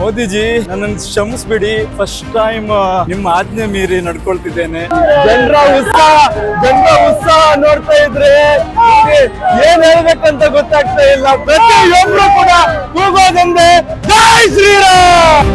ಮೋದಿಜಿ, ನನ್ನನ್ನು ಕ್ಷಮಿಸ್ಬಿಡಿ. First time ನಿಮ್ಮ ಆಜ್ಞೆ ಮೀರಿ ನಡ್ಕೊಳ್ತಿದ್ದೇನೆ. ಜನರ ಉತ್ಸಾಹ ಜನರ ಉತ್ಸಾಹ ನೋಡ್ತಾ ಇದ್ರೆ ಏನ್ ಹೇಳ್ಬೇಕಂತ ಗೊತ್ತಾಗ್ತಾ ಇಲ್ಲ. ಪ್ರತಿಯೊಬ್ರು ಕೂಡ ಹೋಗೋದಂದ್ರೆ ಜೈ ಶ್ರೀರಾಮ್!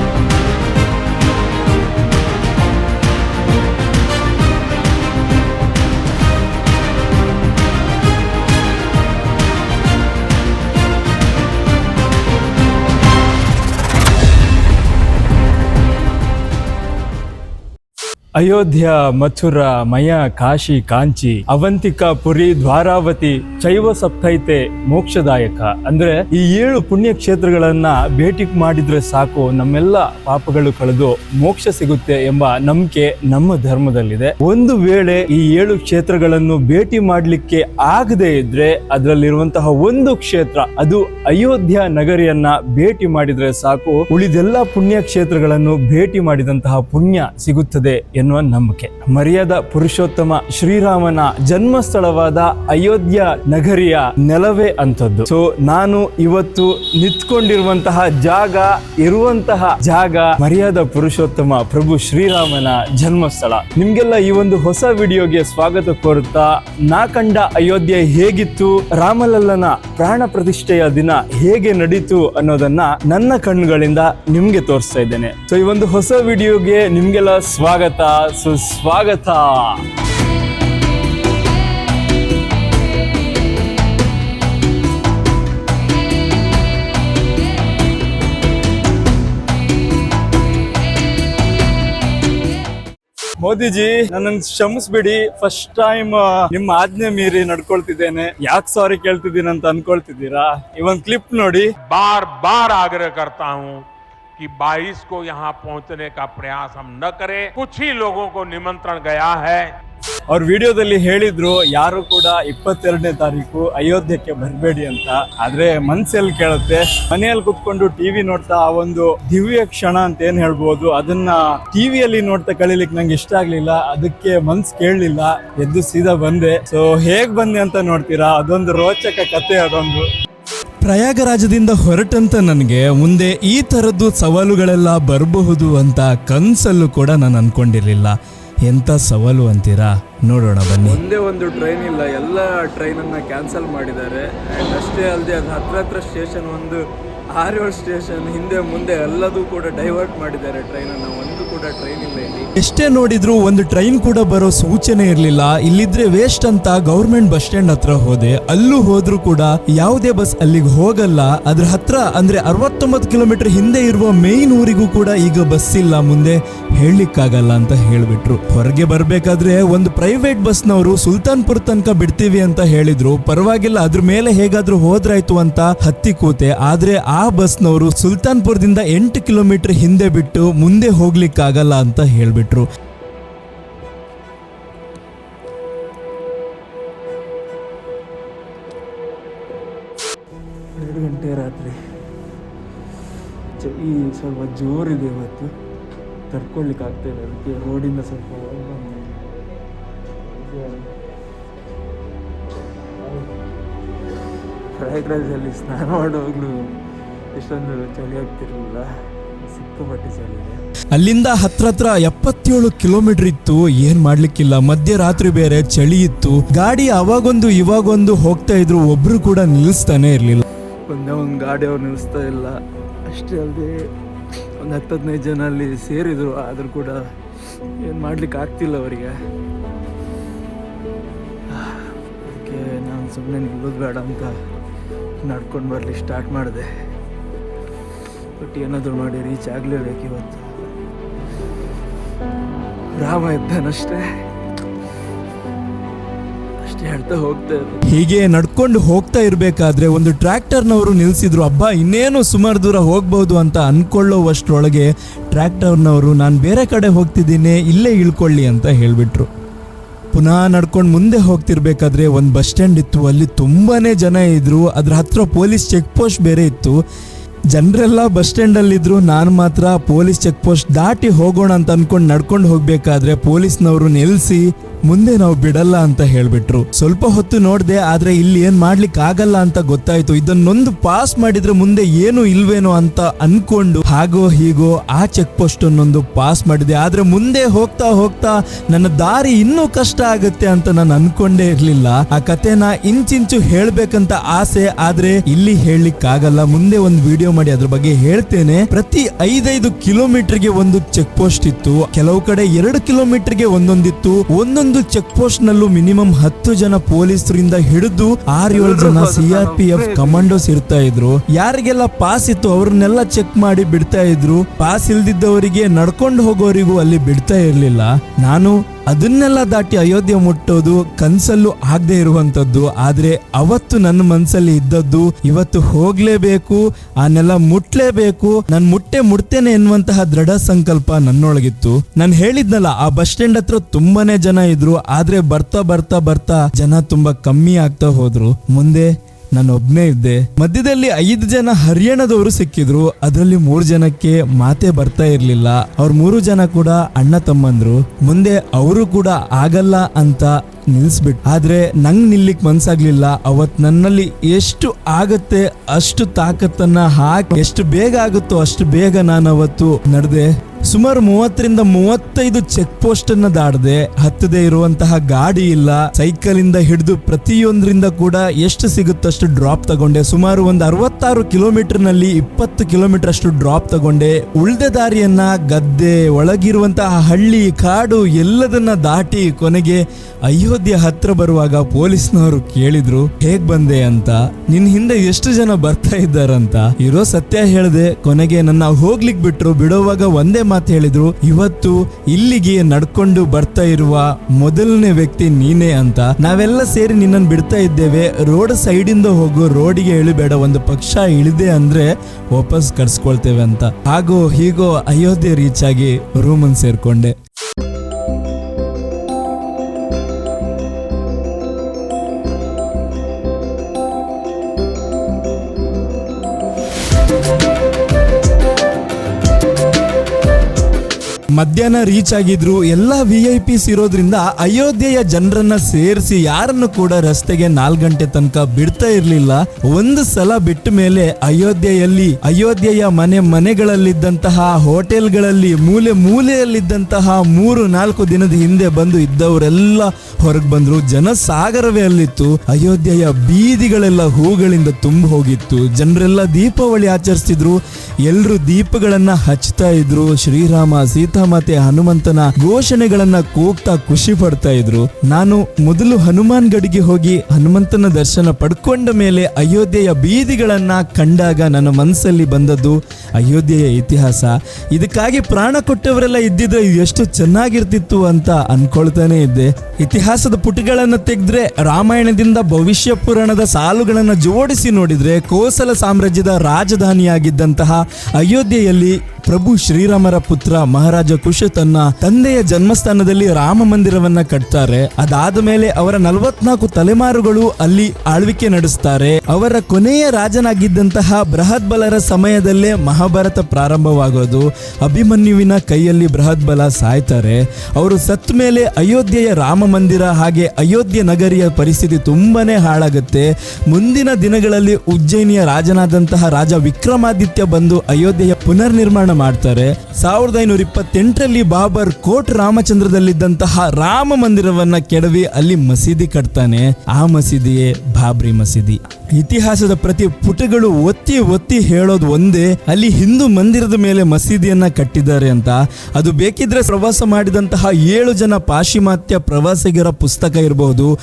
ಅಯೋಧ್ಯ, ಮಥುರ, ಮಯ, ಕಾಶಿ, ಕಾಂಚಿ, ಅವಂತಿಕಾ, ಪುರಿ, ದ್ವಾರಾವತಿ ಶೈವ ಸಪ್ತೈತೆ ಮೋಕ್ಷದಾಯಕ. ಅಂದ್ರೆ ಈ ಏಳು ಪುಣ್ಯ ಕ್ಷೇತ್ರಗಳನ್ನ ಭೇಟಿ ಮಾಡಿದ್ರೆ ಸಾಕು, ನಮ್ಮೆಲ್ಲ ಪಾಪಗಳು ಕಳೆದು ಮೋಕ್ಷ ಸಿಗುತ್ತೆ ಎಂಬ ನಂಬಿಕೆ ನಮ್ಮ ಧರ್ಮದಲ್ಲಿದೆ. ಒಂದು ವೇಳೆ ಈ ಏಳು ಕ್ಷೇತ್ರಗಳನ್ನು ಭೇಟಿ ಮಾಡಲಿಕ್ಕೆ ಆಗದೆ ಇದ್ರೆ ಅದರಲ್ಲಿರುವಂತಹ ಒಂದು ಕ್ಷೇತ್ರ, ಅದು ಅಯೋಧ್ಯ ನಗರಿಯನ್ನ ಭೇಟಿ ಮಾಡಿದ್ರೆ ಸಾಕು, ಉಳಿದೆಲ್ಲ ಪುಣ್ಯ ಕ್ಷೇತ್ರಗಳನ್ನು ಭೇಟಿ ಮಾಡಿದಂತಹ ಪುಣ್ಯ ಸಿಗುತ್ತದೆ ಎನ್ನುವ ನಂಬಿಕೆ. ಮರ್ಯಾದ ಪುರುಷೋತ್ತಮ ಶ್ರೀರಾಮನ ಜನ್ಮಸ್ಥಳವಾದ ಅಯೋಧ್ಯ ನಗರಿಯ ನೆಲವೇ ಅಂತದ್ದು ಸೊ ನಾನು ಇವತ್ತು ನಿಂತ್ಕೊಂಡಿರುವಂತಹ ಜಾಗ, ಇರುವಂತಹ ಜಾಗ ಮರ್ಯಾದ ಪುರುಷೋತ್ತಮ ಪ್ರಭು ಶ್ರೀರಾಮನ ಜನ್ಮಸ್ಥಳ. ನಿಮ್ಗೆಲ್ಲ ಈ ಒಂದು ಹೊಸ ವಿಡಿಯೋಗೆ ಸ್ವಾಗತ ಕೋರುತ್ತಾ, ನಾ ಕಂಡ ಅಯೋಧ್ಯೆ ಹೇಗಿತ್ತು, ರಾಮಲಲ್ಲನ ಪ್ರಾಣ ಪ್ರತಿಷ್ಠೆಯ ದಿನ ಹೇಗೆ ನಡೀತು ಅನ್ನೋದನ್ನ ನನ್ನ ಕಣ್ಣುಗಳಿಂದ ನಿಮ್ಗೆ ತೋರಿಸ್ತಾ ಇದ್ದೇನೆ. ಸೊ ಈ ಒಂದು ಹೊಸ ವಿಡಿಯೋಗೆ ನಿಮ್ಗೆಲ್ಲ ಸ್ವಾಗತ. ಸುಸ್ವಾಗತ. ಮೋದಿಜಿ, ನನ್ನನ್ನು ಕ್ಷಮಿಸ್ಬಿಡಿ. ಫಸ್ಟ್ ಟೈಮ್ ನಿಮ್ಮ ಆಜ್ಞೆ ಮೀರಿ ನಡ್ಕೊಳ್ತಿದ್ದೇನೆ. ಯಾಕೆ ಸಾರಿ ಕೇಳ್ತಿದ್ದೀನಿ ಅಂತ ಅನ್ಕೊಳ್ತಿದ್ದೀರಾ? ಈ ಒಂದ್ ಕ್ಲಿಪ್ ನೋಡಿ. ಬಾರ್ ಬಾರ್ ಆಗ್ರಹ ಕರ್ತಾ कि 22 को यहां पहुंचने का प्रयास हम न करें कुछ ही लोगों को निमंत्रण गया है ಅವ್ರ ವಿಡಿಯೋದಲ್ಲಿ ಹೇಳಿದ್ರು ಯಾರು ಕೂಡ ಇಪ್ಪತ್ತೆರಡನೇ ತಾರೀಕು ಅಯೋಧ್ಯಕ್ಕೆ ಬರಬೇಡಿ ಅಂತ ಆದ್ರೆ ಮನ್ಸೆಲ್ಲಿ ಕೇಳುತ್ತೆ ಮನೆಯಲ್ಲಿ ಕುತ್ಕೊಂಡು ಟಿವಿ ನೋಡ್ತಾ ಆ ಒಂದು ದಿವ್ಯ ಕ್ಷಣ ಅಂತ ಏನ್ ಹೇಳ್ಬೋದು ಅದನ್ನ ಟಿವಿಯಲ್ಲಿ ನೋಡ್ತಾ ಕಳೀಲಿಕ್ಕೆ ನಂಗೆ ಇಷ್ಟ ಆಗ್ಲಿಲ್ಲ ಅದಕ್ಕೆ ಮನ್ಸ್ ಕೇಳಲಿಲ್ಲ ಎದ್ದು ಸೀದಾ ಬಂದೆ ಸೊ ಹೇಗ್ ಬಂದೆ ಅಂತ ನೋಡ್ತೀರಾ ಅದೊಂದು ರೋಚಕ ಕತೆ ಅದೊಂದು ಪ್ರಯಾಗರಾಜದಿಂದ ಹೊರಟಂತ ನನಗೆ ಮುಂದೆ ಈ ಥರದ್ದು ಸವಾಲುಗಳೆಲ್ಲ ಬರಬಹುದು ಅಂತ ಕನಸಲ್ಲೂ ಕೂಡ ನಾನು ಅಂದ್ಕೊಂಡಿರಲಿಲ್ಲ ಎಂಥ ಸವಾಲು ಅಂತೀರಾ? ನೋಡೋಣ ಬನ್ನಿ. ಒಂದೇ ಒಂದು ಟ್ರೈನ್ ಇಲ್ಲ, ಎಲ್ಲ ಟ್ರೈನನ್ನು ಕ್ಯಾನ್ಸಲ್ ಮಾಡಿದ್ದಾರೆ. ಅಷ್ಟೇ ಅಲ್ಲದೆ ಅದು ಹತ್ರ ಹತ್ರ ಸ್ಟೇಷನ್ ಒಂದು ಆರೇಳು ಸ್ಟೇಷನ್ ಹಿಂದೆ ಮುಂದೆ ಎಲ್ಲದೂ ಕೂಡ ಡೈವರ್ಟ್ ಮಾಡಿದ್ದಾರೆ ಟ್ರೈನನ್ನು ಒಂದು ಕೂಡ ಟ್ರೈನ್ ಇಲ್ಲ ಇಲ್ಲಿ. ಎಷ್ಟೇ ನೋಡಿದ್ರು ಒಂದು ಟ್ರೈನ್ ಕೂಡ ಬರೋ ಸೂಚನೆ ಇರಲಿಲ್ಲ. ಇಲ್ಲಿದ್ರೆ ವೇಸ್ಟ್ ಅಂತ ಗೌರ್ಮೆಂಟ್ ಬಸ್ ಸ್ಟ್ಯಾಂಡ್ ಹತ್ರ ಹೋದೆ. ಅಲ್ಲೂ ಹೋದ್ರು ಕೂಡ ಯಾವುದೇ ಬಸ್ ಅಲ್ಲಿಗೆ ಹೋಗಲ್ಲ. ಅದ್ರ ಹತ್ರ ಅಂದ್ರೆ ಅರವತ್ತೊಂಬತ್ತು ಕಿಲೋಮೀಟರ್ ಹಿಂದೆ ಇರುವ ಮೇನ್ ಊರಿಗೂ ಕೂಡ ಈಗ ಬಸ್ ಇಲ್ಲ. ಮುಂದೆ ಹೇಳಲಿಕ್ಕಾಗಲ್ಲ ಅಂತ ಹೇಳ್ಬಿಟ್ರು. ಹೊರಗೆ ಬರ್ಬೇಕಾದ್ರೆ ಒಂದು ಪ್ರೈವೇಟ್ ಬಸ್ನವರು ಸುಲ್ತಾನ್ಪುರ್ ತನಕ ಬಿಡ್ತೀವಿ ಅಂತ ಹೇಳಿದ್ರು. ಪರವಾಗಿಲ್ಲ, ಅದ್ರ ಮೇಲೆ ಹೇಗಾದ್ರೂ ಹೋದ್ರಾಯ್ತು ಅಂತ ಹತ್ತಿ ಕೂತೆ. ಆದ್ರೆ ಆ ಬಸ್ನವರು ಸುಲ್ತಾನ್ಪುರದಿಂದ ಎಂಟು ಕಿಲೋಮೀಟರ್ ಹಿಂದೆ ಬಿಟ್ಟು ಮುಂದೆ ಹೋಗ್ಲಿಕ್ಕಾಗಲ್ಲ ಅಂತ ಹೇಳಿಬಿಟ್ರು. ಎರಡು ಗಂಟೆ ರಾತ್ರಿ. ಚಳಿ ಸ್ವಲ್ಪ ಜೋರಿದೆ ಇವತ್ತು. ತಡ್ಕೊಳ್ಲಿಕ್ಕೆ ಆಗ್ತಾಯಿಲ್ಲ ಅದಕ್ಕೆ ರೋಡಿಂದ ಸ್ವಲ್ಪ ಪ್ರಯಾಗ್ರಾಜಲ್ಲಿ ಸ್ನಾನ ಮಾಡುವಾಗಲೂ ಇಷ್ಟೊಂದು ಚಳಿ ಆಗ್ತಿರಲಿಲ್ಲ. ಸಿಕ್ಕಾಪಟ್ಟೆ ಚಳಿ. ಇದೆ ಅಲ್ಲಿಂದ ಹತ್ರ ಹತ್ರ ಎಪ್ಪತ್ತೇಳು ಕಿಲೋಮೀಟರ್ ಇತ್ತು ಏನ್ ಮಾಡ್ಲಿಕ್ಕಿಲ್ಲ. ಮಧ್ಯರಾತ್ರಿ ಬೇರೆ ಚಳಿ ಇತ್ತು. ಗಾಡಿ ಅವಾಗೊಂದು ಇವಾಗೊಂದು ಹೋಗ್ತಾ ಇದ್ರು ಒಬ್ರು ಕೂಡ ನಿಲ್ಲಿಸ್ತಾನೆ ಇರ್ಲಿಲ್ಲ. ಒಂದೇ ಒಂದು ಗಾಡಿ ಅವ್ರು ನಿಲ್ಲಿಸ್ತಾ ಇಲ್ಲ. ಅಷ್ಟೇ ಅಲ್ಲದೆ ಒಂದು ಹತ್ತು ಹದಿನೈದು ಜನ ಅಲ್ಲಿ ಸೇರಿದ್ರು ಆದರೂ ಕೂಡ ಏನು ಮಾಡ್ಲಿಕ್ಕೆ ಆಗ್ತಿಲ್ಲ ಅವರಿಗೆ. ಅದಕ್ಕೆ ನಾನು ಸುಮ್ಮನೆ ನಿಲ್ಲೋದು ಬೇಡ ಅಂತ ನಡ್ಕೊಂಡು ಬರಲಿ ಸ್ಟಾರ್ಟ್ ಮಾಡಿದೆ. ಬಟ್ ಏನಾದರೂ ಮಾಡಿ ರೀಚ್ ಆಗಲೇಬೇಕು ಇವತ್ತು. ರಾಮ ಇದ್ದಾನಷ್ಟೇ. ಹೀಗೆ ನಡ್ಕೊಂಡು ಹೋಗ್ತಾ ಇರ್ಬೇಕಾದ್ರೆ ಒಂದು ಟ್ರ್ಯಾಕ್ಟರ್ನವರು ನಿಲ್ಸಿದ್ರು ಹಬ್ಬ ಇನ್ನೇನು ಸುಮಾರು ದೂರ ಹೋಗ್ಬಹುದು ಅಂತ ಅನ್ಕೊಳ್ಳೋವಷ್ಟ್ರೊಳಗೆ ಟ್ರ್ಯಾಕ್ಟರ್ನವರು, ನಾನು ಬೇರೆ ಕಡೆ ಹೋಗ್ತಿದ್ದೀನಿ, ಇಲ್ಲೇ ಇಳ್ಕೊಳ್ಳಿ ಅಂತ ಹೇಳ್ಬಿಟ್ರು. ಪುನಃ ನಡ್ಕೊಂಡು ಮುಂದೆ ಹೋಗ್ತಿರ್ಬೇಕಾದ್ರೆ ಒಂದು ಬಸ್ ಸ್ಟ್ಯಾಂಡ್ ಇತ್ತು, ಅಲ್ಲಿ ತುಂಬಾನೇ ಜನ ಇದ್ರು. ಅದ್ರ ಹತ್ರ ಪೊಲೀಸ್ ಚೆಕ್ ಪೋಸ್ಟ್ ಬೇರೆ ಇತ್ತು. ಜನರೆಲ್ಲ ಬಸ್ ಸ್ಟ್ಯಾಂಡಲ್ಲಿದ್ರು ನಾನು ಮಾತ್ರ ಪೊಲೀಸ್ ಚೆಕ್ ಪೋಸ್ಟ್ ದಾಟಿ ಹೋಗೋಣ ಅಂತ ಅನ್ಕೊಂಡು ನಡ್ಕೊಂಡು ಹೋಗ್ಬೇಕಾದ್ರೆ ಪೊಲೀಸ್ನವರು ನಿಲ್ಲಿಸಿ ಮುಂದೆ ನಾವು ಬಿಡಲ್ಲ ಅಂತ ಹೇಳ್ಬಿಟ್ರು. ಸ್ವಲ್ಪ ಹೊತ್ತು ನೋಡ್ದೆ, ಆದ್ರೆ ಇಲ್ಲಿ ಏನ್ ಮಾಡ್ಲಿಕ್ಕೆ ಆಗಲ್ಲ ಅಂತ ಗೊತ್ತಾಯ್ತು. ಇದನ್ನೊಂದು ಪಾಸ್ ಮಾಡಿದ್ರೆ ಮುಂದೆ ಏನು ಇಲ್ವೇನೋ ಅಂತ ಅನ್ಕೊಂಡು ಹಾಗೋ ಹೀಗೋ ಆ ಚೆಕ್ ಪೋಸ್ಟ್ ಅನ್ನೊಂದು ಪಾಸ್ ಮಾಡಿದೆ. ಆದ್ರೆ ಮುಂದೆ ಹೋಗ್ತಾ ಹೋಗ್ತಾ ನನ್ನ ದಾರಿ ಇನ್ನೂ ಕಷ್ಟ ಆಗುತ್ತೆ ಅಂತ ನಾನು ಅನ್ಕೊಂಡೇ ಇರ್ಲಿಲ್ಲ. ಆ ಕಥೆನ ಇಂಚಿಂಚು ಹೇಳ್ಬೇಕಂತ ಆಸೆ, ಆದ್ರೆ ಇಲ್ಲಿ ಹೇಳಲಿಕ್ಕೆ ಆಗಲ್ಲ ಮುಂದೆ ಒಂದು ವಿಡಿಯೋ ಮಾಡಿ ಅದ್ರ ಬಗ್ಗೆ ಹೇಳ್ತೇನೆ. ಪ್ರತಿ ಐದೈದು ಕಿಲೋಮೀಟರ್ಗೆ ಒಂದು ಚೆಕ್ ಪೋಸ್ಟ್ ಇತ್ತು. ಕೆಲವು ಕಡೆ ಎರಡು ಕಿಲೋಮೀಟರ್ಗೆ ಒಂದೊಂದಿತ್ತು. ಒಂದೊಂದು ಚೆಕ್ ಪೋಸ್ಟ್ ನಲ್ಲೂ ಮಿನಿಮಮ್ ಹತ್ತು ಜನ ಪೊಲೀಸರಿಂದ ಹಿಡಿದು ಆರ್ ಏಳು ಜನ ಸಿಆರ್ ಪಿ ಎಫ್ ಕಮಾಂಡೋಸ್ ಇರ್ತಾ ಇದ್ರು. ಯಾರಿಗೆಲ್ಲ ಪಾಸ್ ಇತ್ತು ಅವ್ರನ್ನೆಲ್ಲ ಚೆಕ್ ಮಾಡಿ ಬಿಡ್ತಾ ಇದ್ರು. ಪಾಸ್ ಇಲ್ದಿದ್ದವರಿಗೆ ನಡ್ಕೊಂಡು ಹೋಗೋರಿಗೂ ಅಲ್ಲಿ ಬಿಡ್ತಾ ಇರ್ಲಿಲ್ಲ. ನಾನು ಅದನ್ನೆಲ್ಲ ದಾಟಿ ಅಯೋಧ್ಯೆ ಮುಟ್ಟೋದು ಕನ್ಸಲ್ಲೂ ಆಗದೆ ಇರುವಂತದ್ದು ಆದ್ರೆ ಅವತ್ತು ನನ್ನ ಮನಸ್ಸಲ್ಲಿ ಇದ್ದದ್ದು ಇವತ್ತು ಹೋಗ್ಲೇಬೇಕು, ಆನೆಲ್ಲ ಮುಟ್ಲೇಬೇಕು, ನಾನು ಮುಟ್ಟೆ ಮುಡ್ತೇನೆ ಎನ್ನುವಂತಹ ದೃಢ ಸಂಕಲ್ಪ ನನ್ನೊಳಗಿತ್ತು. ನಾನು ಹೇಳಿದ್ನಲ್ಲ, ಆ ಬಸ್ ಸ್ಟ್ಯಾಂಡ್ ಹತ್ರ ತುಂಬಾನೇ ಜನ ಇದ್ರು, ಆದ್ರೆ ಬರ್ತಾ ಬರ್ತಾ ಬರ್ತಾ ಜನ ತುಂಬಾ ಕಮ್ಮಿ ಆಗ್ತಾ ಹೋದ್ರು. ಮುಂದೆ ನಾನು ಒಬ್ನೇ ಇದ್ದೆ. ಮಧ್ಯದಲ್ಲಿ ಐದು ಜನ ಹರಿಯಾಣದವರು ಸಿಕ್ಕಿದ್ರು. ಅದರಲ್ಲಿ ಮೂರು ಜನಕ್ಕೆ ಮಾತೆ ಬರ್ತಾ ಇರ್ಲಿಲ್ಲ. ಅವ್ರ ಮೂರು ಜನ ಕೂಡ ಅಣ್ಣ ತಮ್ಮಂದ್ರು. ಮುಂದೆ ಅವರು ಕೂಡ ಆಗಲ್ಲ ಅಂತ ನಿಲ್ಸ್ಬಿಟ್ ಆದ್ರೆ ನಂಗ್ ನಿಲ್ಲಿಕ್ ಮನ್ಸಾಗ್ಲಿಲ್ಲ. ಅವತ್ ನನ್ನಲ್ಲಿ ಎಷ್ಟು ಆಗತ್ತೆ ಅಷ್ಟು ತಾಕತ್ತನ್ನ ಹಾಕಿ ಎಷ್ಟು ಬೇಗ ಆಗುತ್ತೋ ಅಷ್ಟು ಬೇಗ ನಾನು ಅವತ್ತು ನಡೆದೆ. ಸುಮಾರು ಮೂವತ್ತರಿಂದ ಮೂವತ್ತೈದು ಚೆಕ್ ಪೋಸ್ಟ್ ಅನ್ನ ದಾಡದೆ ಹತ್ತದೇ ಇರುವಂತಹ ಗಾಡಿ ಇಲ್ಲ. ಸೈಕಲ್ ಇಂದ ಹಿಡಿದು ಪ್ರತಿಯೊಂದರಿಂದ ಕೂಡ ಎಷ್ಟು ಸಿಗುತ್ತಷ್ಟು ಡ್ರಾಪ್ ತಗೊಂಡೆ. ಸುಮಾರು ಒಂದು ಅರವತ್ತಾರು ಕಿಲೋಮೀಟರ್ನಲ್ಲಿ ಇಪ್ಪತ್ತು ಕಿಲೋಮೀಟರ್ ಅಷ್ಟು ಡ್ರಾಪ್ ತಗೊಂಡೆ. ಉಳ್ದ ದಾರಿಯನ್ನ, ಗದ್ದೆ, ಒಳಗಿರುವಂತಹ ಹಳ್ಳಿ, ಕಾಡು ಎಲ್ಲದನ್ನ ದಾಟಿ ಕೊನೆಗೆ ಅಯೋಧ್ಯೆ ಹತ್ರ ಬರುವಾಗ ಪೊಲೀಸ್ನವರು ಕೇಳಿದ್ರು, ಹೇಗ್ ಬಂದೆ ಅಂತ, ನಿನ್ ಹಿಂದೆ ಎಷ್ಟು ಜನ ಬರ್ತಾ ಇದ್ದಾರಂತ. ಇರೋ ಸತ್ಯ ಹೇಳ್ದೆ, ಕೊನೆಗೆ ನನ್ನ ಹೋಗ್ಲಿಕ್ ಬಿಟ್ರು, ಬಿಡುವಾಗ ಒಂದೇ ಮಾತು ಹೇಳಿದ್ರು, ಇವತ್ತು ಇಲ್ಲಿಗೆ ನಡ್ಕೊಂಡು ಬರ್ತಾ ಇರುವ ಮೊದಲನೇ ವ್ಯಕ್ತಿ ನೀನೇ ಅಂತ. ನಾವೆಲ್ಲ ಸೇರಿ ನಿನ್ನನ್ನು ಬಿಡ್ತಾ ಇದ್ದೇವೆ, ರೋಡ್ ಸೈಡ್ ಇಂದ ಹೋಗು ರೋಡಿಗೆ ಇಳಿಬೇಡ, ಒಂದು ಪಕ್ಷ ಇಳಿದೆ ಅಂದ್ರೆ ವಾಪಸ್ ಕರ್ಸ್ಕೊಳ್ತೇವೆ ಅಂತ. ಹಾಗೋ ಹೀಗೋ ಅಯೋಧ್ಯೆ ರೀಚ್ ಆಗಿ ರೂಮನ್ ಸೇರ್ಕೊಂಡೆ. ಮಧ್ಯಾಹ್ನ ರೀಚ್ ಆಗಿದ್ರು, ಎಲ್ಲ ವಿ ಐ ಪಿಸ್ ಇರೋದ್ರಿಂದ ಅಯೋಧ್ಯೆಯ ಜನರನ್ನ ಸೇರಿಸಿ ಯಾರನ್ನು ಕೂಡ ರಸ್ತೆಗೆ ನಾಲ್ಕು ಗಂಟೆ ತನಕ ಬಿಡ್ತಾ ಇರ್ಲಿಲ್ಲ. ಒಂದು ಸಲ ಬಿಟ್ಟ ಮೇಲೆ ಅಯೋಧ್ಯೆಯಲ್ಲಿ, ಅಯೋಧ್ಯೆಯ ಮನೆ ಮನೆಗಳಲ್ಲಿದ್ದಂತಹ ಹೋಟೆಲ್ಗಳಲ್ಲಿ, ಮೂಲೆ ಮೂಲೆಯಲ್ಲಿದ್ದಂತಹ ಮೂರು ನಾಲ್ಕು ದಿನದ ಹಿಂದೆ ಬಂದು ಇದ್ದವರೆಲ್ಲ ಹೊರಗೆ ಬಂದ್ರು. ಜನಸಾಗರವೇ ಅಲ್ಲಿತ್ತು. ಅಯೋಧ್ಯೆಯ ಬೀದಿಗಳೆಲ್ಲ ಹೂಗಳಿಂದ ತುಂಬ ಹೋಗಿತ್ತು. ಜನರೆಲ್ಲ ದೀಪಾವಳಿ ಆಚರಿಸ್ತಿದ್ರು. ಎಲ್ರು ದೀಪಗಳನ್ನ ಹಚ್ತಾ ಇದ್ರು. ಶ್ರೀರಾಮ ಸೀತಾಮಾತೆ ಹನುಮಂತನ ಘೋಷಣೆಗಳನ್ನ ಕೂಗ್ತಾ ಖುಷಿ ಪಡ್ತಾ ಇದ್ರು. ನಾನು ಮೊದಲು ಹನುಮಾನ್ ಗಡಿಗೆ ಹೋಗಿ ಹನುಮಂತನ ದರ್ಶನ ಪಡ್ಕೊಂಡ ಮೇಲೆ ಅಯೋಧ್ಯೆಯ ಬೀದಿಗಳನ್ನ ಕಂಡಾಗ ನನ್ನ ಮನಸ್ಸಲ್ಲಿ ಬಂದದ್ದು ಅಯೋಧ್ಯೆಯ ಇತಿಹಾಸ. ಇದಕ್ಕಾಗಿ ಪ್ರಾಣ ಕೊಟ್ಟವರೆಲ್ಲ ಇದ್ದಿದ್ರೆ ಇದು ಎಷ್ಟು ಚೆನ್ನಾಗಿರ್ತಿತ್ತು ಅಂತ ಅನ್ಕೊಳ್ತಾನೆ ಇದ್ದೆ. ಇತಿಹಾಸದ ಪುಟಗಳನ್ನ ತೆಗೆದ್ರೆ ರಾಮಾಯಣದಿಂದ ಭವಿಷ್ಯ ಪುರಾಣದ ಸಾಲುಗಳನ್ನ ಜೋಡಿಸಿ ನೋಡಿದ್ರೆ ಕೋಸಲ ಸಾಮ್ರಾಜ್ಯದ ರಾಜಧಾನಿಯಾಗಿದ್ದಂತಹ ಅಯೋಧ್ಯೆಯಲ್ಲಿ ಪ್ರಭು ಶ್ರೀರಾಮರ ಪುತ್ರ ಮಹಾರಾಜ ಕುಶ ತನ್ನ ತಂದೆಯ ಜನ್ಮಸ್ಥಾನದಲ್ಲಿ ರಾಮ ಮಂದಿರವನ್ನ ಕಟ್ತಾರೆ. ಅದಾದ ಮೇಲೆ ಅವರ ನಲವತ್ನಾಲ್ಕು ತಲೆಮಾರುಗಳು ಅಲ್ಲಿ ಆಳ್ವಿಕೆ ನಡೆಸ್ತಾರೆ. ಅವರ ಕೊನೆಯ ರಾಜನಾಗಿದ್ದಂತಹ ಬೃಹತ್ ಬಲರ ಸಮಯದಲ್ಲೇ ಮಹಾಭಾರತ ಪ್ರಾರಂಭವಾಗೋದು. ಅಭಿಮನ್ಯುವಿನ ಕೈಯಲ್ಲಿ ಬೃಹತ್ ಬಲ ಸಾಯ್ತಾರೆ. ಅವರು ಸತ್ ಮೇಲೆ ಅಯೋಧ್ಯೆಯ ರಾಮ ಮಂದಿರ ಹಾಗೆ ಅಯೋಧ್ಯೆ ನಗರಿಯ ಪರಿಸ್ಥಿತಿ ತುಂಬಾನೇ ಹಾಳಾಗುತ್ತೆ. ಮುಂದಿನ ದಿನಗಳಲ್ಲಿ ಉಜ್ಜಯಿನಿಯ ರಾಜನಾದಂತಹ ರಾಜ ವಿಕ್ರಮಾದಿತ್ಯ ಬಂದು ಅಯೋಧ್ಯೆಯ ಪುನರ್ ನಿರ್ಮಾಣ ಮಾಡ್ತಾರೆ. ಸಾವಿರದ ಐನೂರ ಇಪ್ಪತ್ತೆಂಟರಲ್ಲಿ ಬಾಬರ್ ಕೋಟ್ ರಾಮಚಂದ್ರದಲ್ಲಿದ್ದಂತಹ ರಾಮ ಮಂದಿರವನ್ನ ಕೆಡವಿ ಅಲ್ಲಿ ಮಸೀದಿ ಕಟ್ತಾನೆ. ಆ ಮಸೀದಿಯೇ ಬಾಬ್ರಿ ಮಸೀದಿ. ಇತಿಹಾಸದ ಪ್ರತಿ ಪುಟಗಳು ಒತ್ತಿ ಒತ್ತಿ ಹೇಳೋದು ಒಂದೇ, ಅಲ್ಲಿ ಹಿಂದೂ ಮಂದಿರದ ಮೇಲೆ ಮಸೀದಿಯನ್ನ ಕಟ್ಟಿದ್ದಾರೆ ಅಂತ. ಅದು ಬೇಕಿದ್ರೆ ಪ್ರವಾಸ ಮಾಡಿದಂತಹ ಏಳು ಜನ ಪಾಶ್ಚಿಮಾತ್ಯ ಪ್ರವಾಸಿಗರ ಪುಸ್ತಕ ಇರಬಹುದು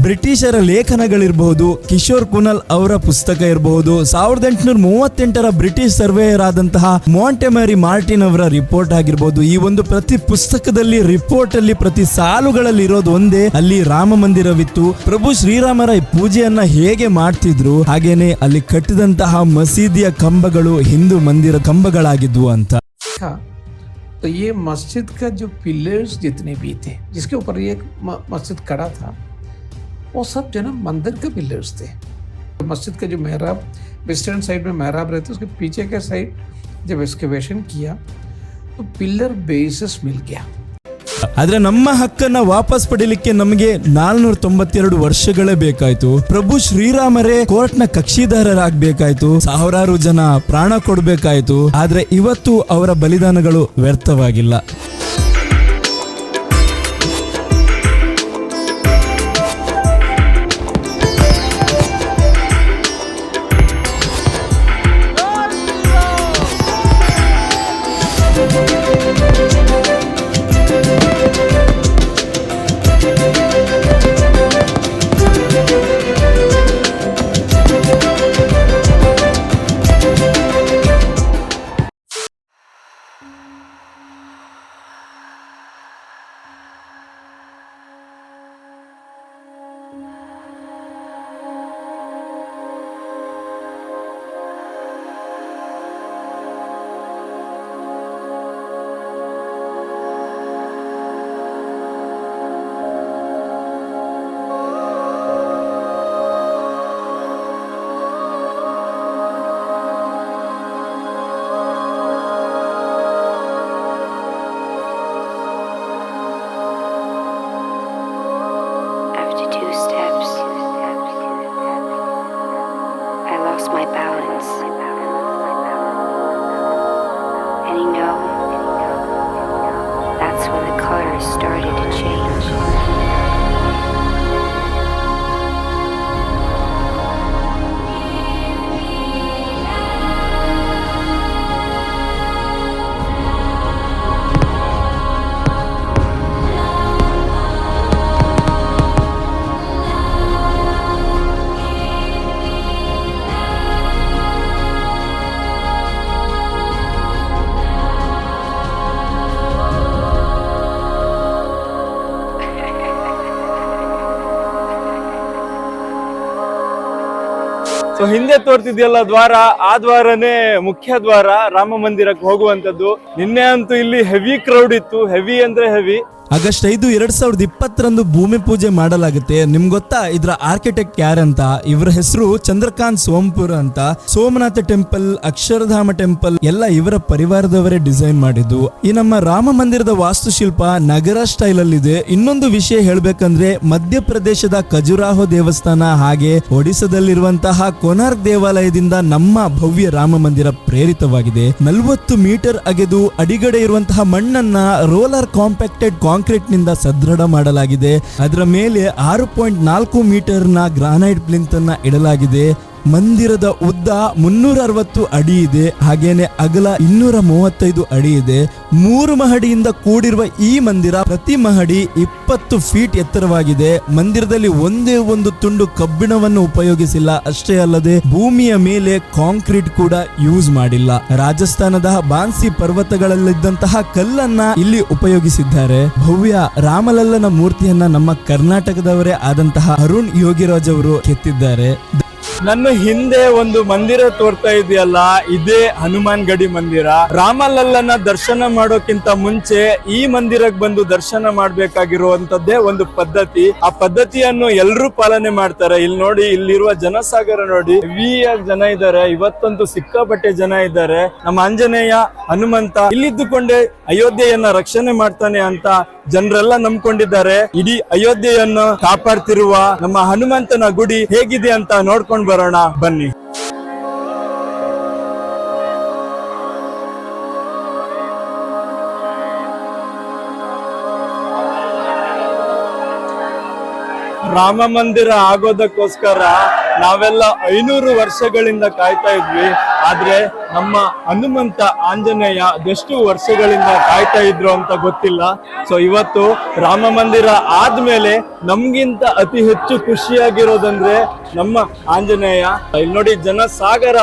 ಬ್ರಿಟಿಷರ ಲೇಖನಗಳಿರಬಹುದು ಕಿಶೋರ್ ಕುನಲ್ ಅವರ ಪುಸ್ತಕ ಇರಬಹುದು ಸಾವಿರದ ಎಂಟುನೂರ ಮೂವತ್ತೆಂಟರ ಬ್ರಿಟಿಷ್ ಸರ್ವೇಯರ್ ಆದಂತಹ ಮಾಂಟೆಮರಿ ಮಾರ್ಟಿನ್ ಅವರ ರಿಪೋರ್ಟ್ ಆಗಿರ್ಬೋದು ಈ ಒಂದು ಪ್ರತಿ ಪುಸ್ತಕದಲ್ಲಿ ರಿಪೋರ್ಟ್ ಅಲ್ಲಿ ಪ್ರತಿ ಸಾಲುಗಳಲ್ಲಿ ಇರೋದು ಒಂದೇ ಅಲ್ಲಿ ರಾಮ ಮಂದಿರವಿತ್ತು ಪ್ರಭು ಶ್ರೀರಾಮರ ಈ ಪೂಜೆಯನ್ನ ಹೇಗೆ ಮಾಡ್ತಿದ್ರು ಹಾಗೇನೆ ಅಲ್ಲಿ ಕಟ್ಟಿದಂತಹ ಮಸೀದಿಯ ಕಂಬಗಳು ಹಿಂದೂ ಮಂದಿರ ಕಂಬಗಳಾಗಿದ್ವು ಅಂತ देखा तो ये मस्जिद का जो पिलर्स जितने भी थे जिसके ऊपर ये म- मस्जिद खड़ा था वो सब जो है ना मंदिर के पिलर्स थे तो मस्जिद का जो मेहराब वेस्टर्न साइड में मेहराब रहते उसके पीछे के साइड जब एक्सकेवेशन किया तो पिलर बेसिस मिल गया ಆದ್ರೆ ನಮ್ಮ ಹಕ್ಕನ್ನ ವಾಪಸ್ ಪಡಿಲಿಕ್ಕೆ ನಮಗೆ ನಾಲ್ನೂರ ತೊಂಬತ್ತೆರಡು ವರ್ಷಗಳೇ ಬೇಕಾಯ್ತು ಪ್ರಭು ಶ್ರೀರಾಮರೇ ಕೋರ್ಟ್ನ ಕಕ್ಷಿದಾರರಾಗಬೇಕಾಯ್ತು ಸಾವಿರಾರು ಜನ ಪ್ರಾಣ ಕೊಡ್ಬೇಕಾಯ್ತು ಆದ್ರೆ ಇವತ್ತು ಅವರ ಬಲಿದಾನಗಳು ವ್ಯರ್ಥವಾಗಿಲ್ಲ ಸೊ ಹಿಂದೆ ತೋರ್ತಿದ್ಯಲ್ಲ ದ್ವಾರ, ಆ ದ್ವಾರನೇ ಮುಖ್ಯ ದ್ವಾರ, ರಾಮ ಮಂದಿರಕ್ಕೆ ಹೋಗುವಂತದ್ದು ನಿನ್ನೆ ಅಂತೂ ಇಲ್ಲಿ ಹೆವಿ ಕ್ರೌಡ್ ಇತ್ತು ಹೆವಿ ಅಂದ್ರೆ ಹೆವಿ ಆಗಸ್ಟ್ ಐದು, ಎರಡ್ ಸಾವಿರದ ಇಪ್ಪತ್ತರಂದು ಭೂಮಿ ಪೂಜೆ ಮಾಡಲಾಗುತ್ತೆ. ನಿಮ್ ಗೊತ್ತಾ? ಇದ್ರ ಆರ್ಕಿಟೆಕ್ಟ್ ಯಾರಂತ? ಇವರ ಹೆಸರು ಚಂದ್ರಕಾಂತ್ ಸೋಮಪುರ ಅಂತ. ಸೋಮನಾಥ ಟೆಂಪಲ್ ಅಕ್ಷರಧಾಮ ಟೆಂಪಲ್ ಎಲ್ಲ ಇವರ ಪರಿವಾರದವರೇ ಡಿಸೈನ್ ಮಾಡಿದ್ದು. ಈ ನಮ್ಮ ರಾಮ ಮಂದಿರದ ವಾಸ್ತುಶಿಲ್ಪ ನಗರ ಸ್ಟೈಲ್ ಅಲ್ಲಿ ಇದೆ ಇನ್ನೊಂದು ವಿಷಯ ಹೇಳ್ಬೇಕಂದ್ರೆ, ಮಧ್ಯಪ್ರದೇಶದ ಖಜುರಾಹೋ ದೇವಸ್ಥಾನ ಹಾಗೆ ಒಡಿಸ್ಸಾದಲ್ಲಿರುವಂತಹ ಕೊನಾರ್ಕ್ ದೇವಾಲಯದಿಂದ ನಮ್ಮ ಭವ್ಯ ರಾಮ ಮಂದಿರ ಪ್ರೇರಿತವಾಗಿದೆ. ನಲವತ್ತು ಮೀಟರ್ ಅಗೆದು ಅಡಿಗಡೆ ಇರುವಂತಹ ಮಣ್ಣನ್ನ ರೋಲರ್ ಕಾಂಪ್ಯಾಕ್ಟೆಡ್ ನಿಂದ ಸದೃಢ ಮಾಡಲಾಗಿದೆ. ಅದರ ಮೇಲೆ ಆರು ಪಾಯಿಂಟ್ ನಾಲ್ಕು ಮೀಟರ್ನ ಗ್ರಾನೈಟ್ ಪ್ಲಿಂತ್ ಅನ್ನ ಇಡಲಾಗಿದೆ. ಮಂದಿರದ ಉದ್ದ ಮುನ್ನೂರ ಅರವತ್ತು ಅಡಿ ಇದೆ, ಹಾಗೇನೆ ಅಗಲ ಇನ್ನೂರ ಮೂವತ್ತೈದು ಅಡಿ ಇದೆ. ಮೂರು ಮಹಡಿಯಿಂದ ಕೂಡಿರುವ ಈ ಮಂದಿರ ಪ್ರತಿ ಮಹಡಿ ಇಪ್ಪತ್ತು ಫೀಟ್ ಎತ್ತರವಾಗಿದೆ. ಮಂದಿರದಲ್ಲಿ ಒಂದೇ ಒಂದು ತುಂಡು ಕಬ್ಬಿಣವನ್ನು ಉಪಯೋಗಿಸಿಲ್ಲ. ಅಷ್ಟೇ ಅಲ್ಲದೆ ಭೂಮಿಯ ಮೇಲೆ ಕಾಂಕ್ರೀಟ್ ಕೂಡ ಯೂಸ್ ಮಾಡಿಲ್ಲ. ರಾಜಸ್ಥಾನದ ಬಾನ್ಸಿ ಪರ್ವತಗಳಲ್ಲಿದ್ದಂತಹ ಕಲ್ಲನ್ನ ಇಲ್ಲಿ ಉಪಯೋಗಿಸಿದ್ದಾರೆ. ಭವ್ಯ ರಾಮಲಲ್ಲನ ಮೂರ್ತಿಯನ್ನ ನಮ್ಮ ಕರ್ನಾಟಕದವರೇ ಆದಂತಹ ಅರುಣ್ ಯೋಗಿರಾಜ್ ಅವರು ಕೆತ್ತಿದ್ದಾರೆ. ನನ್ನ ಹಿಂದೆ ಒಂದು ಮಂದಿರ ತೋರ್ತಾ ಇದೆಯಲ್ಲ, ಇದೇ ಹನುಮಾನ್ ಗಡಿ ಮಂದಿರ. ರಾಮಲಲ್ಲನ ದರ್ಶನ ಮಾಡೋಕ್ಕಿಂತ ಮುಂಚೆ ಈ ಮಂದಿರಕ್ಕೆ ಬಂದು ದರ್ಶನ ಮಾಡ್ಬೇಕಾಗಿರುವಂತದ್ದೇ ಒಂದು ಪದ್ಧತಿ. ಆ ಪದ್ಧತಿಯನ್ನು ಎಲ್ಲರೂ ಪಾಲನೆ ಮಾಡ್ತಾರೆ. ಇಲ್ಲಿ ನೋಡಿ, ಇಲ್ಲಿರುವ ಜನಸಾಗರ ನೋಡಿ. ವಿ ಆಗಿ ಜನ ಇದ್ದಾರೆ ಇವತ್ತಂತೂ ಸಿಕ್ಕಾಪಟ್ಟೆ ಜನ ಇದ್ದಾರೆ ನಮ್ಮ ಆಂಜನೇಯ ಹನುಮಂತ ಇಲ್ಲಿದ್ದುಕೊಂಡೇ ಅಯೋಧ್ಯೆಯನ್ನ ರಕ್ಷಣೆ ಮಾಡ್ತಾನೆ ಅಂತ ಜನರೆಲ್ಲ ನಂಬ್ಕೊಂಡಿದ್ದಾರೆ. ಇಡೀ ಅಯೋಧ್ಯೆಯನ್ನು ಕಾಪಾಡ್ತಿರುವ ನಮ್ಮ ಹನುಮಂತನ ಗುಡಿ ಹೇಗಿದೆ ಅಂತ ನೋಡ್ಕೊಂಡ್ ಬರೋಣ. ಬನ್ನಿ. ರಾಮ ಮಂದಿರ ಆಗೋದಕ್ಕೋಸ್ಕರ ನಾವೆಲ್ಲ ಐನೂರು ವರ್ಷಗಳಿಂದ ಕಾಯ್ತಾ ಇದ್ವಿ. ಆದ್ರೆ ನಮ್ಮ ಹನುಮಂತ ಆಂಜನೇಯ ಅದೆಷ್ಟು ವರ್ಷಗಳಿಂದ ಕಾಯ್ತಾ ಇದ್ರು ಅಂತ ಗೊತ್ತಿಲ್ಲ. ಸೊ ಇವತ್ತು ರಾಮ ಮಂದಿರ ಆದ್ಮೇಲೆ ನಮ್ಗಿಂತ ಅತಿ ಹೆಚ್ಚು ಖುಷಿಯಾಗಿರೋದಂದ್ರೆ ನಮ್ಮ ಆಂಜನೇಯ. ಇಲ್ಲಿ ನೋಡಿ ಜನ ಸಾಗರ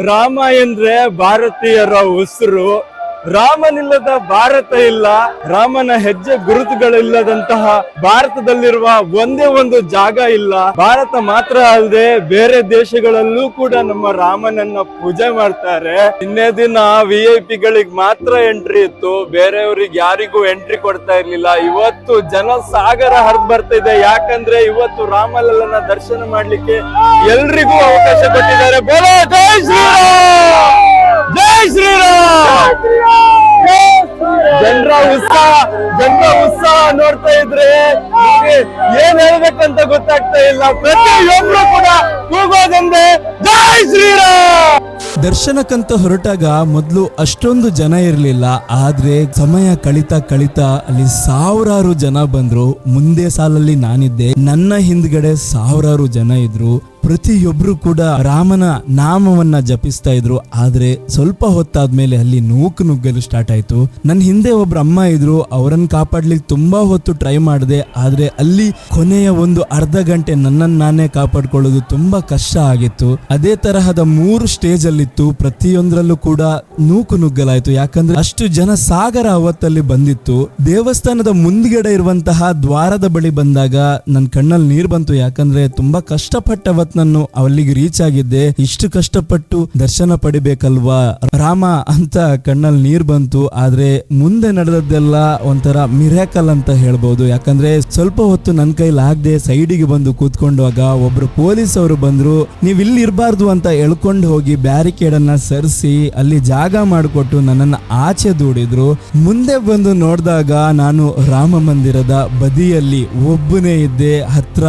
ರಾಮ ಎಂದ್ರೆ ಭಾರತೀಯರ ಉಸಿರು ರಾಮನಿಲ್ಲದ ಭಾರತ ಇಲ್ಲ, ರಾಮನ ಹೆಜ್ಜೆ ಗುರುತುಗಳಿಲ್ಲದಂತಹ ಭಾರತದಲ್ಲಿರುವ ಒಂದೇ ಒಂದು ಜಾಗ ಇಲ್ಲ. ಭಾರತ ಮಾತ್ರ ಅಲ್ಲದೆ ಬೇರೆ ದೇಶಗಳಲ್ಲೂ ಕೂಡ ನಮ್ಮ ರಾಮನನ್ನ ಪೂಜೆ ಮಾಡ್ತಾರೆ. ನಿನ್ನೆ ದಿನ ವಿ ಐ ಪಿಗಳಿಗೆ ಮಾತ್ರ ಎಂಟ್ರಿ ಇತ್ತು. ಬೇರೆಯವ್ರಿಗೆ ಯಾರಿಗೂ ಎಂಟ್ರಿ ಕೊಡ್ತಾ ಇರ್ಲಿಲ್ಲ. ಇವತ್ತು ಜನ ಸಾಗರ ಹರಿದು ಬರ್ತಾ ಇದೆ. ಯಾಕಂದ್ರೆ ಇವತ್ತು ರಾಮಲಲ್ಲನ ದರ್ಶನ ಮಾಡ್ಲಿಕ್ಕೆ ಎಲ್ರಿಗೂ ಅವಕಾಶ ಕೊಟ್ಟಿದ್ದಾರೆ. ಬೋಲೋ, ಜೈ ಶ್ರೀರಾಮ್ ಜನರ ಉತ್ಸಾಹ ಜನರ ಉತ್ಸಾಹ ನೋಡ್ತಾ ಇದ್ರೆ ಏನ್ ಹೇಳ್ಬೇಕಂತ ಗೊತ್ತಾಗ್ತಾ ಇಲ್ಲ. ಪ್ರತಿಯೊಬ್ರು ಕೂಡ ಕೂಗೋದಂದ್ರೆ ಜೈ ಶ್ರೀರಾಮ್ ದರ್ಶನಕ್ಕಂತ ಹೊರಟಾಗ ಮೊದಲು ಅಷ್ಟೊಂದು ಜನ ಇರಲಿಲ್ಲ, ಆದ್ರೆ ಸಮಯ ಕಳಿತಾ ಕಳಿತಾ ಅಲ್ಲಿ ಸಾವಿರಾರು ಜನ ಬಂದ್ರು. ಮುಂದೆ ಸಾಲಲ್ಲಿ ನಾನಿದ್ದೆ. ನನ್ನ ಹಿಂದ್ಗಡೆ ಸಾವಿರಾರು ಜನ ಇದ್ರು. ಪ್ರತಿಯೊಬ್ರು ಕೂಡ ರಾಮನ ನಾಮವನ್ನ ಜಪಿಸ್ತಾ ಇದ್ರು. ಆದ್ರೆ ಸ್ವಲ್ಪ ಹೊತ್ತಾದ್ಮೇಲೆ ಅಲ್ಲಿ ನೂಕು ನುಗ್ಗಲು ಸ್ಟಾರ್ಟ್ ಆಯ್ತು. ನನ್ನ ಹಿಂದೆ ಒಬ್ರು ಅಮ್ಮ ಇದ್ರು. ಅವರನ್ನ ಕಾಪಾಡ್ಲಿಕ್ಕೆ ತುಂಬಾ ಹೊತ್ತು ಟ್ರೈ ಮಾಡಿದೆ. ಆದ್ರೆ ಅಲ್ಲಿ ಕೊನೆಯ ಒಂದು ಅರ್ಧ ಗಂಟೆ ನನ್ನನ್ನು ನಾನೇ ಕಾಪಾಡ್ಕೊಳ್ಳೋದು ತುಂಬಾ ಕಷ್ಟ ಆಗಿತ್ತು. ಅದೇ ತರಹದ ಮೂರು ಸ್ಟೇಜ್ ಅಲ್ಲಿತ್ತು. ಪ್ರತಿಯೊಂದರಲ್ಲೂ ಕೂಡ ನೂಕು ನುಗ್ಗಲಾಯ್ತು. ಯಾಕಂದ್ರೆ ಅಷ್ಟು ಜನ ಸಾಗರ ಅವತ್ತಲ್ಲಿ ಬಂದಿತ್ತು. ದೇವಸ್ಥಾನದ ಮುಂದ್ಗಡೆ ಇರುವಂತಹ ದ್ವಾರದ ಬಳಿ ಬಂದಾಗ ನನ್ನ ಕಣ್ಣಲ್ಲಿ ನೀರ್ ಬಂತು. ಯಾಕಂದ್ರೆ ತುಂಬಾ ಕಷ್ಟಪಟ್ಟ ನಾನು ಅಲ್ಲಿಗೆ ರೀಚ್ ಆಗಿದ್ದೆ. ಇಷ್ಟು ಕಷ್ಟಪಟ್ಟು ದರ್ಶನ ಪಡಿಬೇಕಲ್ವಾ? ರಾಮ ಅಂತ ಕಣ್ಣಲ್ಲಿ ನೀರ್ ಬಂತು. ಆದ್ರೆ ಮುಂದೆ ನಡೆದದ್ದೆಲ್ಲ ಒಂಥರ ಮಿರಾಕಲ್ ಅಂತ ಹೇಳ್ಬೋದು. ಯಾಕಂದ್ರೆ ಸ್ವಲ್ಪ ಹೊತ್ತು ನನ್ನ ಕೈಲಿ ಆಗದೆ ಸೈಡಿಗೆ ಬಂದು ಕೂತ್ಕೊಂಡಾಗ ಒಬ್ರು ಪೊಲೀಸ್ ಅವರು ಬಂದ್ರು. ನೀವ್ ಇಲ್ಲಿ ಇರಬಾರ್ದು ಅಂತ ಎಳ್ಕೊಂಡು ಹೋಗಿ ಬ್ಯಾರಿಕೇಡ್ ಅನ್ನ ಸರಿಸಿ, ಅಲ್ಲಿ ಜಾಗ ಮಾಡಿಕೊಟ್ಟು ನನ್ನನ್ನ ಆಚೆ ದೂಡಿದ್ರು. ಮುಂದೆ ಬಂದು ನೋಡಿದಾಗ ನಾನು ರಾಮ ಮಂದಿರದ ಬದಿಯಲ್ಲಿ ಒಬ್ಬನೇ ಇದ್ದೆ. ಹತ್ರ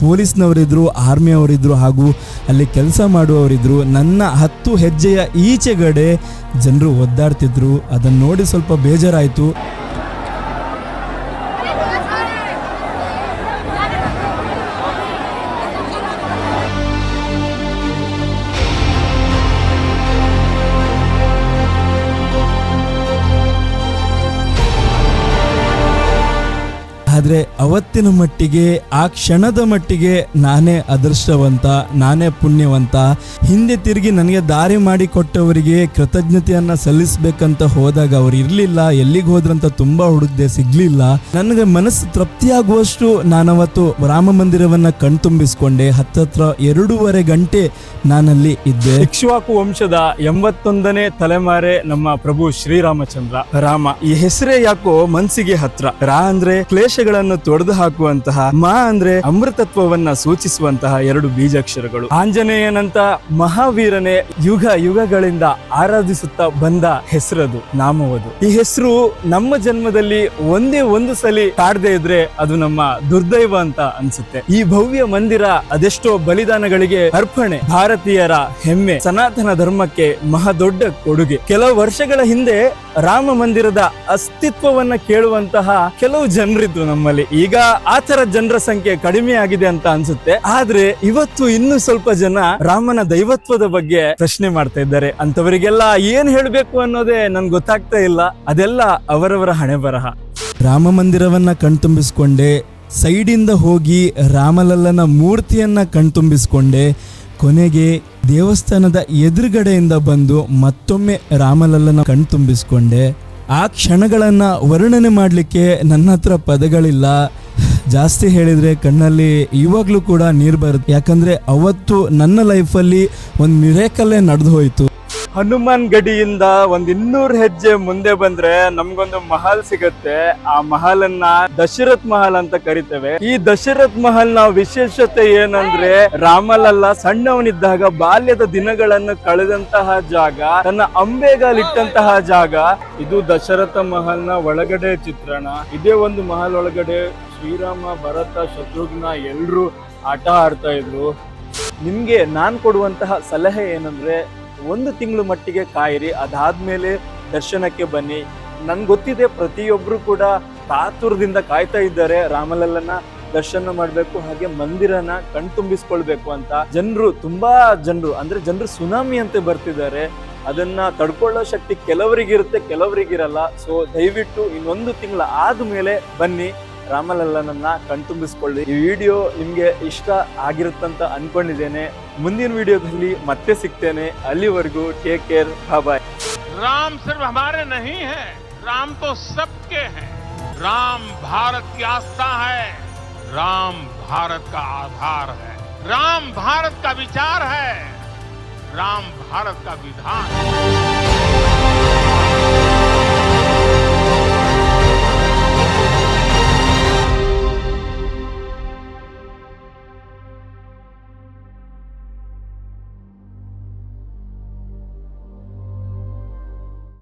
ಪೊಲೀಸ್ನವರಿದ್ರು ಆರ್ಮಿ ಅವರಿದ್ರು ಹಾಗೂ ಅಲ್ಲಿ ಕೆಲಸ ಮಾಡುವವರಿದ್ರು, ನನ್ನ ಹತ್ತು ಹೆಜ್ಜೆಯ ಈಚೆಗಡೆ ಜನರು ಒದ್ದಾಡ್ತಿದ್ರು. ಅದನ್ನು ನೋಡಿ ಸ್ವಲ್ಪ ಬೇಜಾರಾಯ್ತು. ಆದ್ರೆ ಅವತ್ತಿನ ಮಟ್ಟಿಗೆ, ಆ ಕ್ಷಣದ ಮಟ್ಟಿಗೆ ನಾನೇ ಅದೃಷ್ಟವಂತ, ನಾನೇ ಪುಣ್ಯವಂತ. ಹಿಂದೆ ತಿರುಗಿ ನನಗೆ ದಾರಿ ಮಾಡಿ ಕೊಟ್ಟವರಿಗೆ ಕೃತಜ್ಞತೆಯನ್ನ ಸಲ್ಲಿಸ್ಬೇಕಂತ ಹೋದಾಗ ಅವ್ರು ಇರಲಿಲ್ಲ, ಎಲ್ಲಿಗೆ ಹೋದ್ರಂತ ತುಂಬಾ ಹುಡುಗದೆ ಸಿಗ್ಲಿಲ್ಲ. ನನಗೆ ಮನಸ್ಸು ತೃಪ್ತಿಯಾಗುವಷ್ಟು ನಾನವತ್ತು ರಾಮ ಮಂದಿರವನ್ನು ಕಣ್ತುಂಬಿಸ್ಕೊಂಡೆ. ಹತ್ತತ್ರ ಎರಡೂವರೆ ಗಂಟೆ ನಾನಲ್ಲಿ ಇದ್ದೆ. ಇಕ್ಷ್ವಾಕು ವಂಶದ ಎಂಬತ್ತೊಂದನೇ ತಲೆಮಾರೆ ನಮ್ಮ ಪ್ರಭು ಶ್ರೀರಾಮಚಂದ್ರ. ರಾಮ, ಈ ಹೆಸರೇ ಯಾಕೋ ಮನಸ್ಸಿಗೆ ಹತ್ರ. ರಾ ಅಂದ್ರೆ ಕ್ಲೇಶಗಳನ್ನು ತೊಡೆದು ಹಾಕುವಂತಹ ಮಾ ಅಂದ್ರೆ ಅಮೃತತ್ವವನ್ನ ಸೂಚಿಸುವಂತಹ ಎರಡು ಬೀಜಾಕ್ಷರಗಳು. ಆಂಜನೇಯನಂತ ಮಹಾವೀರನೇ ಯುಗ ಯುಗಗಳಿಂದ ಆರಾಧಿಸುತ್ತಾ ಬಂದ ಹೆಸರದು, ನಾಮವದು. ಈ ಹೆಸರು ನಮ್ಮ ಜನ್ಮದಲ್ಲಿ ಒಂದೇ ಒಂದು ಸಲಿ ಕಾಡದೆ ಇದ್ರೆ ಅದು ನಮ್ಮ ದುರ್ದೈವ ಅಂತ ಅನ್ಸುತ್ತೆ. ಈ ಭವ್ಯ ಮಂದಿರ ಅದೆಷ್ಟೋ ಬಲಿದಾನಗಳಿಗೆ ಅರ್ಪಣೆ, ಭಾರತೀಯರ ಹೆಮ್ಮೆ, ಸನಾತನ ಧರ್ಮಕ್ಕೆ ಮಹದೊಡ್ಡ ಕೊಡುಗೆ. ಕೆಲವು ವರ್ಷಗಳ ಹಿಂದೆ ರಾಮ ಮಂದಿರದ ಅಸ್ತಿತ್ವವನ್ನ ಕೇಳುವಂತಹ ಕೆಲವು ಜನರಿದ್ರು ನಮ್ಮಲ್ಲಿ ಈಗ ಆತರ ಜನರ ಸಂಖ್ಯೆ ಕಡಿಮೆ ಆಗಿದೆ ಅಂತ ಅನ್ಸುತ್ತೆ. ಆದ್ರೆ ಇವತ್ತು ಇನ್ನು ಸ್ವಲ್ಪ ಜನ ರಾಮನ ದೈವತ್ವದ ಬಗ್ಗೆ ಪ್ರಶ್ನೆ ಮಾಡ್ತಾ ಇದ್ದಾರೆ. ಅಂತವರಿಗೆಲ್ಲ ಏನ್ ಹೇಳ್ಬೇಕು ಅನ್ನೋದೇ ನನ್ಗೆ ಗೊತ್ತಾಗ್ತಾ ಇಲ್ಲ. ಅದೆಲ್ಲ ಅವರವರ ಹಣೆ ಬರಹ. ರಾಮ ಮಂದಿರವನ್ನ ಕಣ್ತುಂಬಿಸ್ಕೊಂಡೆ, ಸೈಡಿಂದ ಹೋಗಿ ರಾಮಲಲ್ಲನ ಮೂರ್ತಿಯನ್ನ ಕಣ್ತುಂಬಿಸ್ಕೊಂಡೆ, ಕೊನೆಗೆ ದೇವಸ್ಥಾನದ ಎದುರುಗಡೆಯಿಂದ ಬಂದು ಮತ್ತೊಮ್ಮೆ ರಾಮಲಲ್ಲನ ಕಣ್ತುಂಬಿಸ್ಕೊಂಡೆ. ಆ ಕ್ಷಣಗಳನ್ನು ವರ್ಣನೆ ಮಾಡಲಿಕ್ಕೆ ನನ್ನ ಹತ್ರ ಪದಗಳಿಲ್ಲ. ಜಾಸ್ತಿ ಹೇಳಿದರೆ ಕಣ್ಣಲ್ಲಿ ಇವಾಗಲೂ ಕೂಡ ನೀರು ಬರುತ್ತೆ. ಯಾಕಂದರೆ ಅವತ್ತು ನನ್ನ ಲೈಫಲ್ಲಿ ಒಂದು ಮಿರೇಕಲ್ಲೇ ನಡೆದು ಹೋಯ್ತು. ಹನುಮಾನ್ ಗಡಿಯಿಂದ ಒಂದ್ ಇನ್ನೂರು ಹೆಜ್ಜೆ ಮುಂದೆ ಬಂದ್ರೆ ನಮ್ಗೊಂದು ಮಹಲ್ ಸಿಗತ್ತೆ. ಆ ಮಹಲನ್ನ ದಶರಥ್ ಮಹಲ್ ಅಂತ ಕರಿತೇವೆ. ಈ ದಶರಥ್ ಮಹಲ್ನ ವಿಶೇಷತೆ ಏನಂದ್ರೆ ರಾಮಲಲ್ಲ ಸಣ್ಣವನಿದ್ದಾಗ ಬಾಲ್ಯದ ದಿನಗಳನ್ನು ಕಳೆದಂತಹ ಜಾಗ, ತನ್ನ ಅಂಬೆಗಾಲಿಟ್ಟಂತಹ ಜಾಗ. ಇದು ದಶರಥ ಮಹಲ್ನ ಒಳಗಡೆ ಚಿತ್ರಣ. ಇದೇ ಒಂದು ಮಹಲ್ ಒಳಗಡೆ ಶ್ರೀರಾಮ, ಭರತ, ಶತ್ರುಘ್ನ ಎಲ್ರು ಆಟ ಆಡ್ತಾ ಇದ್ರು. ನಿಮ್ಗೆ ನಾನ್ ಕೊಡುವಂತಹ ಸಲಹೆ ಏನಂದ್ರೆ ಒಂದು ತಿಂಗಳು ಮಟ್ಟಿಗೆ ಕಾಯಿರಿ, ಅದಾದ್ಮೇಲೆ ದರ್ಶನಕ್ಕೆ ಬನ್ನಿ. ನನ್ಗೆ ಗೊತ್ತಿದೆ ಪ್ರತಿಯೊಬ್ಬರು ಕೂಡ ಕಾತುರದಿಂದ ಕಾಯ್ತಾ ಇದ್ದಾರೆ. ರಾಮಲಲ್ಲನ ದರ್ಶನ ಮಾಡಬೇಕು, ಹಾಗೆ ಮಂದಿರನ ಕಣ್ತುಂಬಿಸ್ಕೊಳ್ಬೇಕು ಅಂತ. ಜನರು, ತುಂಬಾ ಜನರು, ಅಂದ್ರೆ ಜನರು ಸುನಾಮಿ ಅಂತೆ ಬರ್ತಿದ್ದಾರೆ. ಅದನ್ನ ತಡ್ಕೊಳ್ಳೋ ಶಕ್ತಿ ಕೆಲವರಿಗಿರುತ್ತೆ, ಕೆಲವರಿಗಿರಲ್ಲ. ಸೊ ದಯವಿಟ್ಟು ಇನ್ನೊಂದು ತಿಂಗಳ ಆದ್ಮೇಲೆ ಬನ್ನಿ. ರಾಮಲಲ್ಲನನ್ನ ಕಣ್ತುಂಬಿಸ್ಕೊಳ್ಳಿ. ಈ ವಿಡಿಯೋ ನಿಮಗೆ ಇಷ್ಟ ಆಗಿರುತ್ತಂತ ಅನ್ಕೊಂಡಿದ್ದೇನೆ. ಮುಂದಿನ ವಿಡಿಯೋದಲ್ಲಿ ಮತ್ತೆ ಸಿಗ್ತೇನೆ. ಅಲ್ಲಿವರೆಗೂ ಟೇಕ್ ಕೇರ್ ಬಾಯ್ ರಾಮ್ ಸಿರ್ಫ್ ಹಮಾರೆ ನಹೀ ಹೈ ರಾಮ್ ತೋ ಸಬ್ಕೆ ಹೈ ರಾಮ್ ಭಾರತ್ ಕಿ ಆಸ್ಥಾ ಹೈ ರಾಮ್ ಭಾರತ್ ಕಾ ಆಧಾರ ಹೈ ರಾಮ್ ಭಾರತ್ ಕಾ ವಿಚಾರ ಹೈ ರಾಮ್ ಭಾರತ್ ಕಾ ವಿಧಾನ